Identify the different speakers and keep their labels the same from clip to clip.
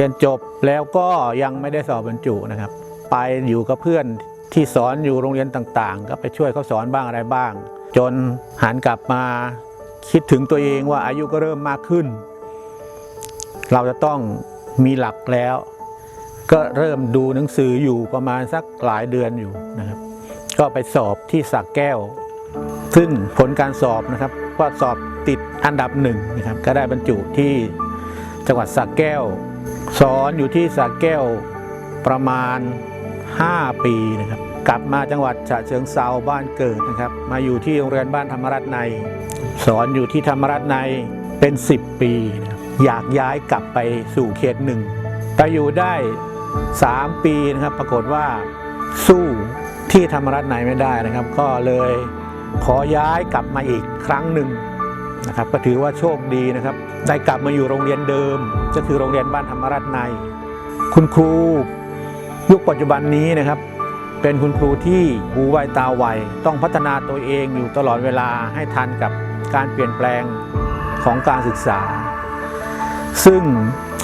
Speaker 1: รียนจบแล้วก็ยังไม่ได้สอบบรรจุนะครับ ไปอยู่กับเพื่อนที่สอนอยู่โรงเรียนต่างๆ ก็ไปช่วยเขาสอนบ้างอะไรบ้าง จนหันกลับมาคิดถึงตัวเองว่าอายุก็เริ่มมากขึ้น เราจะต้องมีหลักแล้ว ก็เริ่มดูหนังสืออยู่ประมาณสักหลายเดือนอยู่นะครับ ก็ไปสอบที่สักแก้ว ซึ่งผลการสอบนะครับก็สอบติดอันดับหนึ่งนะครับก็ได้บรรจุที่จังหวัดสักแก้ว สอนอยู่ที่สักแก้วประมาณ 5 ปีนะครับ กลับมาจังหวัดฉะเชิงเซาบ้านเกิดนะครับ มาอยู่ที่โรงเรียนบ้านธรรมรัตน์ใน สอนอยู่ที่ธรรมรัตน์ในเป็น 10 ปีนะอยากย้ายกลับไปสู่เขตหนึ่งแต่อยู่ได้ 3 ปีนะครับ ปรากฏว่าสู้ที่ธรรมรัตน์ในไม่ได้นะครับ ก็เลยขอย้ายกลับมาอีกครั้งหนึ่ง นะครับก็ถือว่าโชคดีนะครับ ได้กลับมาอยู่โรงเรียนเดิม ก็คือโรงเรียนบ้านธรรมรัตน์ใน คุณครูยุคปัจจุบันนี้นะครับ เป็นคุณครูที่หูไวตาไวต้องพัฒนาตัวเองอยู่ตลอดเวลาให้ทันกับการเปลี่ยนแปลงของการศึกษา ซึ่ง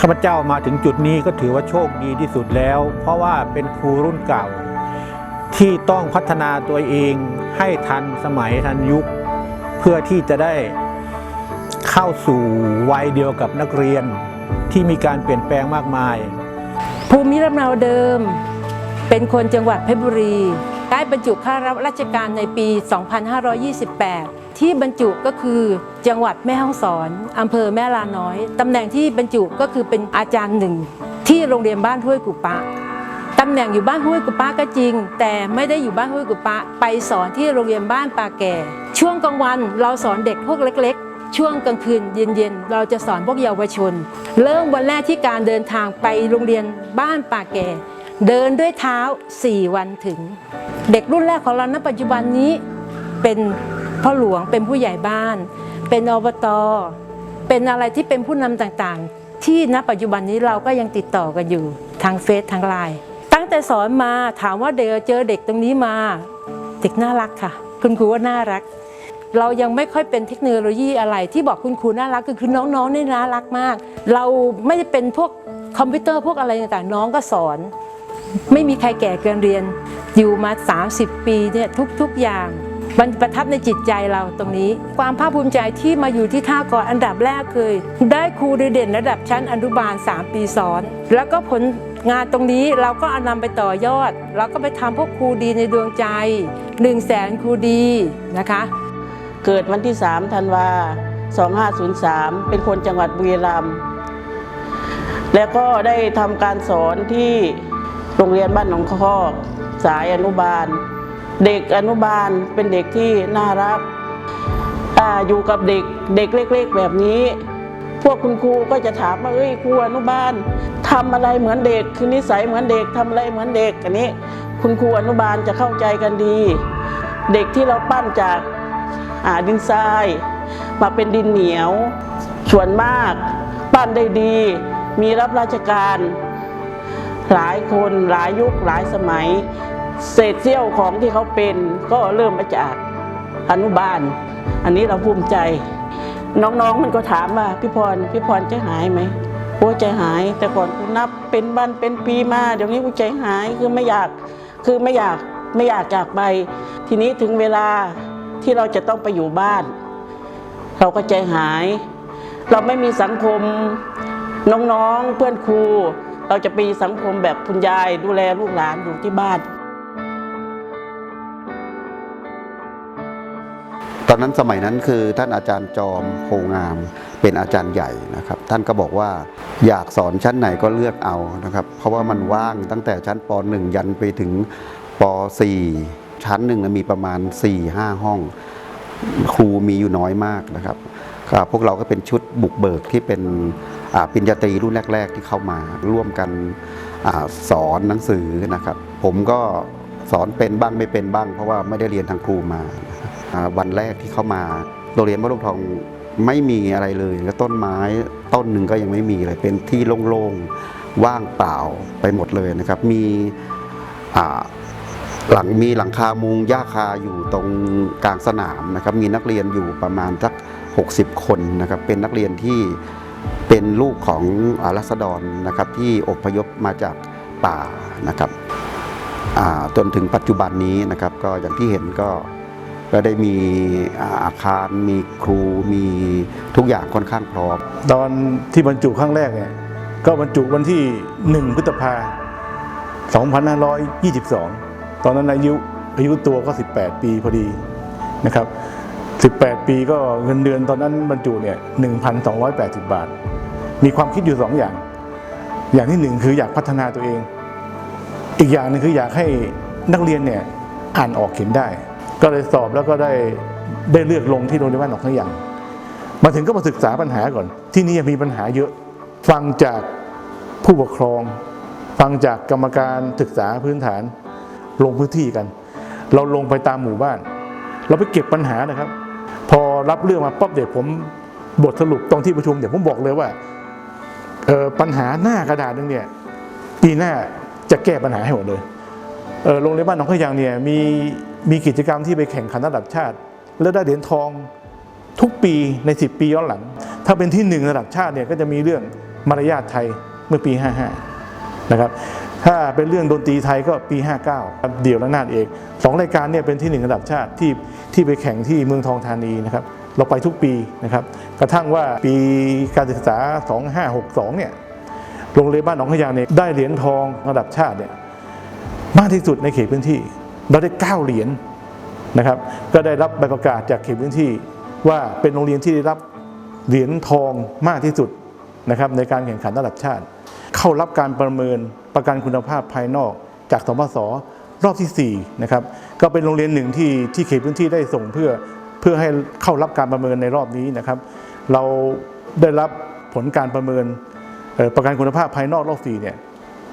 Speaker 1: ข้าพเจ้ามาถึงจุดนี้ก็ถือว่าโชคดีที่สุดแล้ว เพราะว่าเป็นครูรุ่นเก่า ที่ต้องพัฒนาตัวเองให้ทันสมัยทันยุค เพื่อที่จะได้ เข้าสู่วัยเดียวกับนักเรียนที่มีการเปลี่ยนแปลงมากมาย
Speaker 2: ภูมิลำเนาเดิม เป็นคนจังหวัดเพชรบุรี ได้บรรจุข้ารับราชการในปี 2528 ที่บรรจุก็คือจังหวัดแม่ฮ่องสอนอำเภอแม่ลาน้อย ตำแหน่งที่บรรจุก็คือเป็นอาจารย์หนึ่ง ที่โรงเรียนบ้านห้วยกุปะตำแหน่งอยู่บ้านห้วยกุปะก็จริง แต่ไม่ได้อยู่บ้านห้วยกุปะไปสอนที่โรงเรียนบ้านปาแก่ ช่วงกลางวันเราสอนเด็กพวกเล็ก ช่วงกลางคืนเย็นๆ เราจะสอนพวกเยาวชน เริ่มวันแรกที่การเดินทางไปโรงเรียนบ้านป่าแก่ เดินด้วยเท้า 4 วันถึง เด็กรุ่นแรกของเราณปัจจุบันนี้เป็นพ่อหลวงเป็นผู้ใหญ่บ้าน เป็นอบตเป็นอะไรที่เป็นผู้นำต่างๆ ที่ณปัจจุบันนี้เราก็ยังติดต่อกันอยู่ทางเฟซทางไลน์ตั้งแต่สอนมาถามว่าเด็กเจอเด็กตรงนี้มา เด็กน่ารักค่ะ คุณครูว่าน่ารัก เรายังไม่ค่อยเป็นเทคโนโลยีอะไรที่บอกคุณครูน่ารักคือคือน้องๆนี่น่ารักมาก เราไม่ได้เป็นพวกคอมพิวเตอร์พวกอะไรต่างๆน้องก็สอน ไม่มีใครแก่เกินเรียน อยู่มา 30 ปีเนี่ยทุกๆอย่างมันประทับในจิตใจเราตรงนี้ ความภาคภูมิใจที่มาอยู่ที่ท่ากออันดับแรกคือ ได้ครูดีเด่นระดับชั้นอนุบาล 3 ปีซ้อน แล้วก็ผลงานตรงนี้เราก็เอานำไปต่อยอด เราก็ไปทำพวกครูดีในดวงใจ 1 0 0 0 0แสนครูดีนะคะ
Speaker 3: เกิดวันที่ 3 ธันวา 2503 เป็นคนจังหวัดบุรีรัมย์แล้วก็ได้ทำการสอนที่โรงเรียนบ้านหนองคอกสายอนุบาล เด็กอนุบาลเป็นเด็กที่น่ารักออยู่กับเด็กเด็กเล็ก ๆ แบบนี้ พวกคุณครูก็จะถามว่าเอ้ยครูอนุบาลทำอะไรเหมือนเด็กคือนิสัยเหมือนเด็กทำอะไรเหมือนเด็กอันนี้ คุณครูอนุบาลจะเข้าใจกันดี เด็กที่เราปั้นจาก ดินทราย มาเป็นดินเหนียว ส่วนมากปั้นได้ดี มีรับราชการ หลายคนหลายยุคหลายสมัย เศษเสี้ยวของที่เขาเป็นก็เริ่มมาจากอนุบาล อันนี้เราภูมิใจ น้องๆมันก็ถามว่าพี่พรพี่พรใจหายไหมโอ้ใจหาย แต่ก่อนกูนับเป็นบันเป็นปีมาเดี๋ยวนี้กูใจหายคือไม่อยากคือไม่อยากไม่อยากจากไป ทีนี้ถึงเวลา ที่เราจะต้องไปอยู่บ้าน เราก็ใจหาย เราไม่มีสังคมน้องๆเพื่อนครู เราจะไปสังคมแบบคุณยายดูแลลูกหลานอยู่ที่บ้าน
Speaker 4: ตอนนั้นสมัยนั้นคือท่านอาจารย์จอมโพงามเป็นอาจารย์ใหญ่นะครับ ท่านก็บอกว่าอยากสอนชั้นไหนก็เลือกเอานะครับ เพราะว่ามันว่างตั้งแต่ชั้นป .1 ยันไปถึงป .4 ชั้นหนึ่งนะมีประมาณ 4-5 ห้อง ครูมีอยู่น้อยมากนะครับพวกเราก็เป็นชุดบุกเบิกที่เป็นอาปริญญาตรีรุ่นแรก ๆ ที่เข้ามาร่วมกันอสอนหนังสือนะครับ ผมก็สอนเป็นบ้างไม่เป็นบ้าง เพราะว่าไม่ได้เรียนทางครูมาวันแรกที่เข้ามาโรงเรียนวัดลวงทองไม่มีอะไรเลย แล้วต้นไม้ต้นหนึ่งก็ยังไม่มีเลยเป็นที่โล่งๆว่างเปล่าไปหมดเลยนะครับ มี หลังมีหลังคามุงหญ้าคาอยู่ตรงกลางสนามนะครับ มีนักเรียนอยู่ประมาณสัก 60 คนนะครับ เป็นนักเรียนที่เป็นลูกของอารัษฎรนะครับที่อพยพมาจากป่านะครับจนถึงปัจจุบันนี้นะครับ ก็อย่างที่เห็นก็ก็ได้มีอาอาคารมีครูมีทุกอย่างค่อนข้างพร้อม
Speaker 5: ตอนที่บรรจุครั้งแรกเนี่ยก็บรรจุวันที่ 1 พฤษภา2522 ตอนนั้นอายุอายุตัวก็ 18 ปีพอดีนะครับ 18 ปีก็เงินเดือนตอนนั้นบรรจุเนี่ย1,280 บาท มีความคิดอยู่ 2 อย่าง อย่างที่หนึ่งคืออยากพัฒนาตัวเอง อีกอย่างหนึงคืออยากให้นักเรียนเนี่ยอ่านออกเขียนได้ ก็เลยสอบแล้วก็ได้ได้เลือกลงที่โรงเรียนบ้านหนองขยังมาถึงก็มาศึกษาปัญหาก่อน ที่นี่มีปัญหาเยอะ ฟังจากผู้ปกครอง ฟังจากกรรมการศึกษาพื้นฐาน ลงพื้นที่กัน เราลงไปตามหมู่บ้าน เราไปเก็บปัญหานะครับ พอรับเรื่องมาปั๊บเดี๋ยวผมบทสรุปตรงที่ประชุมเดี๋ยวผมบอกเลยว่าปัญหาหน้ากระดาษนึงเนี่ยปีหน้าจะแก้ปัญหาให้หมดเลยโรงเรียนบ้านหนองขยางเนี่ยมีมีกิจกรรมที่ไปแข่งขันระดับชาติ แล้วได้เหรียญทองทุกปีใน 10 ปีย้อนหลัง ถ้าเป็นที่หนึ่งระดับชาติเนี่ยก็จะมีเรื่องมารยาทไทยเมื่อปี 55 นะครับ ถ้าเป็นเรื่องดนตรีไทยก็ปี 59 เดี่ยวและนาดเอกสองรายการเนี่ยเป็นที่หนึ่งระดับชาติที่ที่ไปแข่งที่เมืองทองธานีนะครับเราไปทุกปีนะครับกระทั่งว่าปีการศึกษา 2562 เนี่ยโรงเรียนบ้านหนองขยางเนี่ยได้เหรียญทองระดับชาติเนี่ยมากที่สุดในเขตพื้นที่ เราได้ 9 เหรียญนะครับก็ได้รับใบประกาศจากเขตพื้นที่ ว่าเป็นโรงเรียนที่ได้รับเหรียญทองมากที่สุดนะครับในการแข่งขันระดับชาติ เข้ารับการประเมิน ประกันคุณภาพภายนอกจากสมสรอบที่4นะครับก็เป็นโรงเรียนหนึ่งที่ที่เขตพื้นที่ได้ส่งเพื่อเพื่อให้เข้ารับการประเมินในรอบนี้นะครับ เราได้รับผลการประเมินประกันคุณภาพภายนอกรอบ4เนี่ย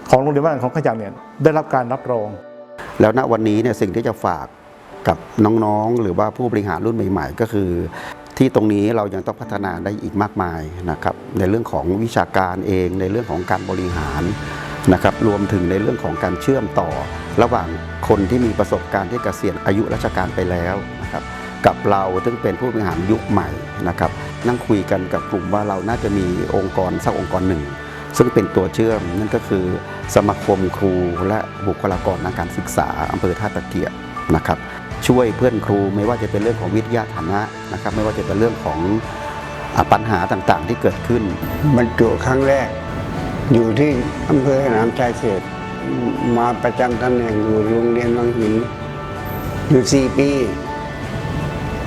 Speaker 5: ของโรงเรียนบ้านของขจังเนี่ยได้รับการรับรอง
Speaker 4: แล้วณวันนี้เนี่ยสิ่งที่จะฝากกับน้องๆ หรือว่าผู้บริหารรุ่นใหม่ ๆ ก็คือ ที่ตรงนี้เรายังต้องพัฒนาได้อีกมากมายนะครับในเรื่องของวิชาการเองในเรื่องของการบริหาร นะครับรวมถึงในเรื่องของการเชื่อมต่อ ระหว่างคนที่มีประสบการณ์ที่เกษียณอายุราชการไปแล้วนะครับกับเราซึ่งเป็นผู้บริหารยุคใหม่นะครับนั่งคุยกันกับกลุ่มว่าเราน่าจะมีองค์กรสักองค์กรหนึ่ง ซึ่งเป็นตัวเชื่อมนั่นก็คือ สมาคมครูและบุคลากรทางการศึกษาอำเภอท่าตะเกียบนะครับช่วยเพื่อนครูไม่ว่าจะเป็นเรื่องของวิทยาฐานะนะครับไม่ว่าจะเป็นเรื่องของปัญหาต่างๆที่เกิดขึ้น
Speaker 6: บรรจุครั้งแรกอยู่ที่ อำเภอสนามชายเขตมาประจำตำแหน่งอยู่โรงเรียนวังหิน อยู่สี่ปี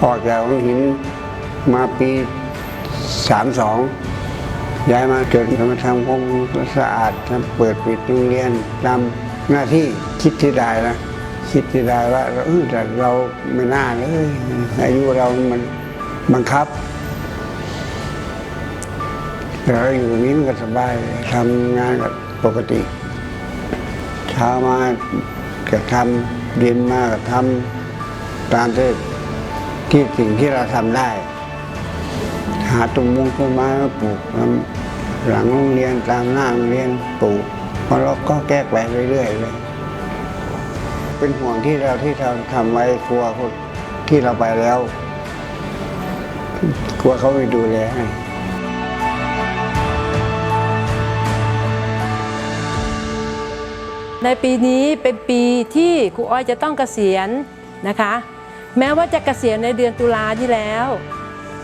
Speaker 6: ออกจากวังหินมาปีสามสองย้ายมาจนมาทำความสะอาดทำเปิดปิดโรงเรียนตามหน้าที่คิดที่ได้นะคิดที่ได้ว่าเออแต่เราไม่น่าเลยอายุเรามันบังคับแต่เราอยู่นี้มันก็สบายทำงานกับ ปกติ เช้ามาก็ทำเย็นมาก็ทำตามที่ที่สิ่งที่เราทำได้ หาต้นมงต้นไม้มาปลูกหลังโรงเรียนตามหน้าโรงเรียนปลูกพราะเราก็แก้ไปเรื่อยๆเลยเป็นห่วงที่เราที่เราทำไว้กลัวที่เราไปแล้วกลัวเขาไม่ดูแลให้
Speaker 2: ในปีนี้เป็นปีที่ครูอ้อยจะต้องเกษียณนะคะ แม้ว่าจะเกษียณในเดือนตุลาที่แล้ว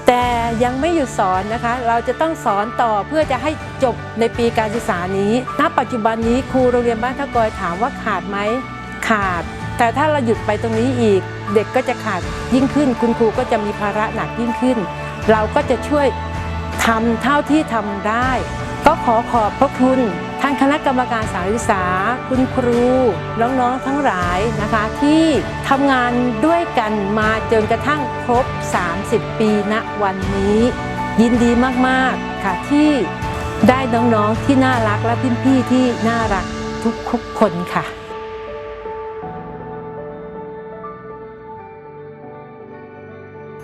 Speaker 2: แต่ยังไม่หยุดสอนนะคะ เราจะต้องสอนต่อเพื่อจะให้จบในปีการศึกษานี้ณปัจจุบันนี้ครูโรงเรียนบ้านท่ากอยถามว่าขาดไหมขาด แต่ถ้าเราหยุดไปตรงนี้อีก เด็กก็จะขาดยิ่งขึ้น คุณครูก็จะมีภาระหนักยิ่งขึ้น เราก็จะช่วยทำเท่าที่ทำได้ ก็ขอขอบพระคุณ ท่านคณะกรรมการสารศึกษา คุณครู น้องๆทั้งหลายนะคะ ที่ทำงานด้วยกันมาจนกระทั่งครบ 30 ปีณวันนี้ ยินดีมากๆค่ะที่ได้น้องๆที่น่ารักและพี่ๆที่น่ารักทุกๆคนค่ะ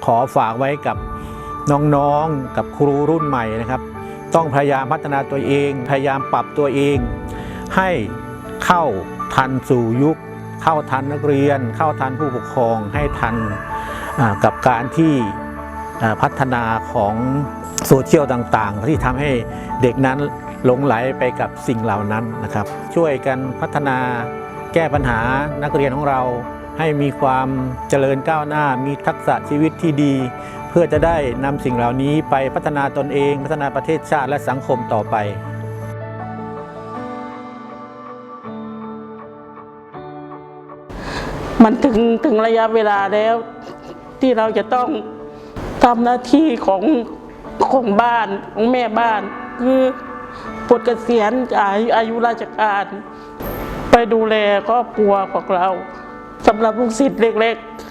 Speaker 1: ขอฝากไว้กับน้องๆ กับครูรุ่นใหม่นะครับ ต้องพยายามพัฒนาตัวเอง พยายามปรับตัวเอง ให้เข้าทันสู่ยุค เข้าทันนักเรียน เข้าทันผู้ปกครองให้ทันกับการที่พัฒนาของโซเชียลต่างๆ ที่ทำให้เด็กนั้นหลงไหลไปกับสิ่งเหล่านั้นนะครับ ช่วยกันพัฒนาแก้ปัญหานักเรียนของเราให้มีความเจริญก้าวหน้า มีทักษะชีวิตที่ดี เพื่อจะได้นำสิ่งเหล่านี้ไปพัฒนาตนเอง พัฒนาประเทศชาติและสังคมต่อไป
Speaker 3: มันถึงถึงระยะเวลาแล้ว ที่เราจะต้องทำหน้าที่ของของบ้านของแม่บ้าน คือปลดเกษียณจากอายุราชการ ไปดูแลครอบครัวของเราสำหรับลูกศิษย์เล็ก ๆ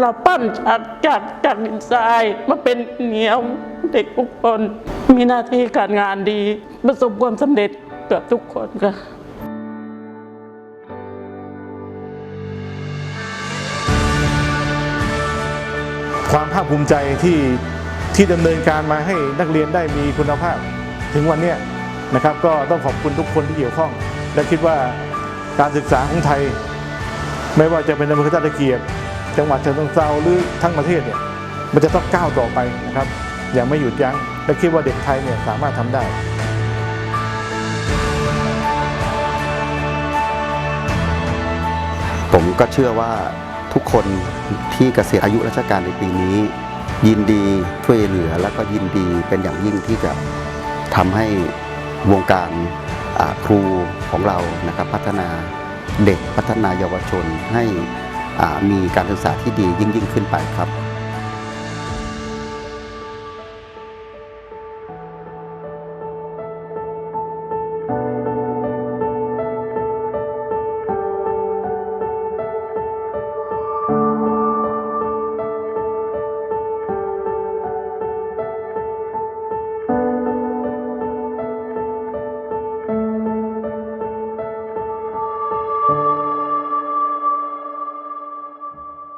Speaker 3: เราปั้นจากจากจากดินทรายมาเป็นเหนียวเด็กทุกคน มีหน้าที่การงานดี ประสบความสำเร็จเกือบทุกคนค่ะ
Speaker 5: ความภาคภูมิใจที่ที่ดำเนินการมาให้นักเรียนได้มีคุณภาพ ถึงวันนี้นะครับ ก็ต้องขอบคุณทุกคนที่เกี่ยวข้อง และคิดว่าการศึกษาของไทย ไม่ว่าจะเป็นอำเภอท่าตะเกียบ จังหวัดเชียงรายหรือทั้งประเทศเนี่ยมันจะต้องก้าวต่อไปนะครับ อย่างไม่หยุดยัง้งและคิดว่าเด็กไทยเนี่ยสามารถทำได้
Speaker 4: ผมก็เชื่อว่าทุกคนที่เกษียณอายุราชการในปีนี้ ยินดีช่วยเหลือแล้วก็ยินดีเป็นอย่างยิ่งที่จะทำให้วงการครูของเรานะครับพัฒนาเด็กพัฒนาเยาวชนให้ มีการศึกษาที่ดียิ่งยิ่งขึ้นไปครับ